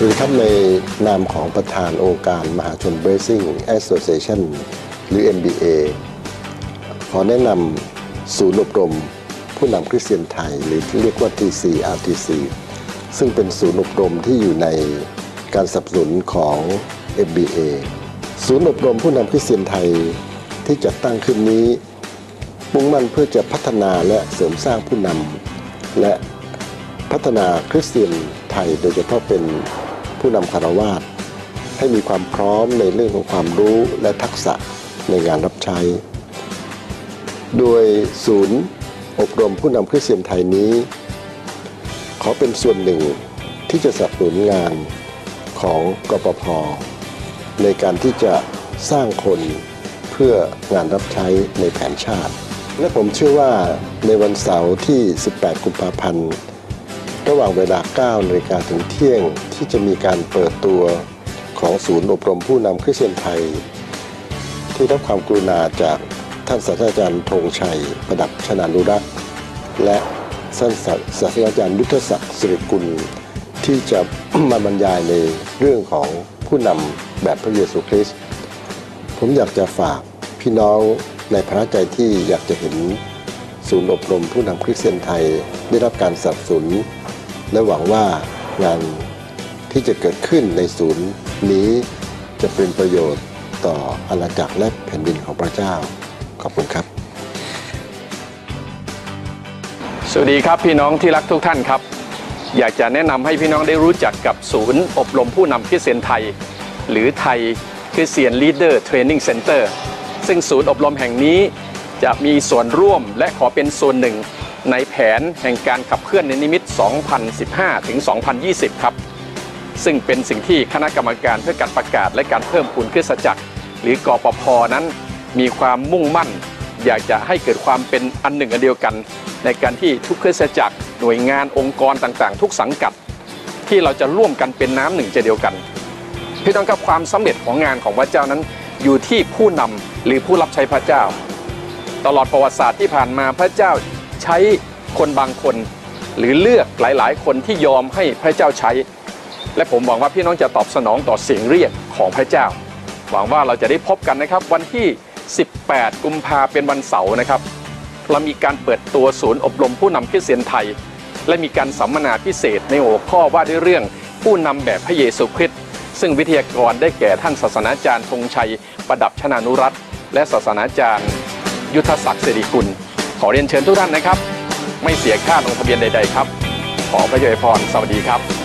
สวัสดีครับในนามของประธานองค์การมหาชน Bracing Association หรือ MBA ขอแนะนำศูนย์อบรม ผู้นำคริสเตียนไทย หรือที่เรียกว่า TC RTC ซึ่งเป็นศูนย์อบรมที่อยู่ในการสนับสนุนของ MBA ศูนย์อบรมผู้นำคริสเตียนไทยที่จัดตั้งขึ้นนี้ มุ่งมั่นเพื่อจะพัฒนาและเสริมสร้างผู้นำและพัฒนาคริสเตียนไทยโดยเฉพาะเป็น ผู้นำคารวาสให้มีความพร้อมในเรื่องของความรู้และทักษะในงานรับใช้ โดยศูนย์อบรมผู้นำคริสเตียนไทยนี้ ขอเป็นส่วนหนึ่งที่จะสนับสนุนงานของกปพในการที่จะสร้างคนเพื่องานรับใช้ในแผนชาติ และผมเชื่อว่าในวันเสาร์ที่ 18 กุมภาพันธ์ ระหว่างเวลา9นาฬิกาถึงเที่ยงที่จะมีการเปิดตัวของศูนย์อบรมผู้นำคริสเตียนไทย ที่รับความกรุณาจากท่านศาสตราจารย์ธงชัย ประดับชนานุรักษ์และท่านศาสตราจารย์ยุทธศักดิ์สิริกุล ที่จะมาบรรยายในเรื่องของผู้นำแบบพระเยซูคริสต์ผมอยากจะฝากพี่น้องในพระใจที่อยากจะเห็นศูนย์อบรมผู้นำคริสเตียนไทยได้รับการสนับสนุน และหวังว่างานที่จะเกิดขึ้นในศูนย์นี้จะเป็นประโยชน์ต่ออาณาจักรและแผ่นดินของพระเจ้า ขอบคุณครับ สวัสดีครับพี่น้องที่รักทุกท่านครับ อยากจะแนะนำให้พี่น้องได้รู้จักกับศูนย์อบรมผู้นำคริสเตียนไทย หรือไทยคริสเตียนลีดเดอร์เทรนนิ่งเซ็นเตอร์ซึ่งศูนย์อบรมแห่งนี้จะมีส่วนร่วมและขอเป็นส่วนหนึ่ง ในแผนแห่งการขับเคลื่อนในนิมิต 2015 ถึง 2020 ครับ ซึ่งเป็นสิ่งที่คณะกรรมการเพื่อการประกาศและการเพิ่มพูนคริสตจักร หรือกอปพนั้น มีความมุ่งมั่น อยากจะให้เกิดความเป็นอันหนึ่งอันเดียวกัน ในการที่ทุกคริสตจักร หน่วยงานองค์กรต่างๆ ทุกสังกัด ที่เราจะร่วมกันเป็นน้ำหนึ่งใจเดียวกันพี่น้องครับความสำเร็จของงานของพระเจ้านั้น อยู่ที่ผู้นำหรือผู้รับใช้พระเจ้า ตลอดประวัติศาสตร์ที่ผ่านมาพระเจ้า ใช้คนบางคน หรือเลือกหลาย ๆ คนที่ยอมให้พระเจ้าใช้ และผมหวังว่าพี่น้องจะตอบสนองต่อเสียงเรียกของพระเจ้า หวังว่าเราจะได้พบกันนะครับ วันที่ 18 กุมภาเป็นวันเสาร์นะครับ เรามีการเปิดตัวศูนย์อบรมผู้นำคริสเตียนไทย และมีการสัมมนาพิเศษในหัวข้อว่าด้วยเรื่องผู้นำแบบพระเยซูคริสต์ซึ่งวิทยากรได้แก่ท่านศาสนาจารย์ธงชัย ประดับชนานุรัตน์และศาสนาจารย์ ยุทธศักดิ์สิริกุล ขอเรียนเชิญทุกท่านนะครับ ไม่เสียค่าลงทะเบียนใด ๆ ครับ ขอพระเยซูพรสวัสดีครับ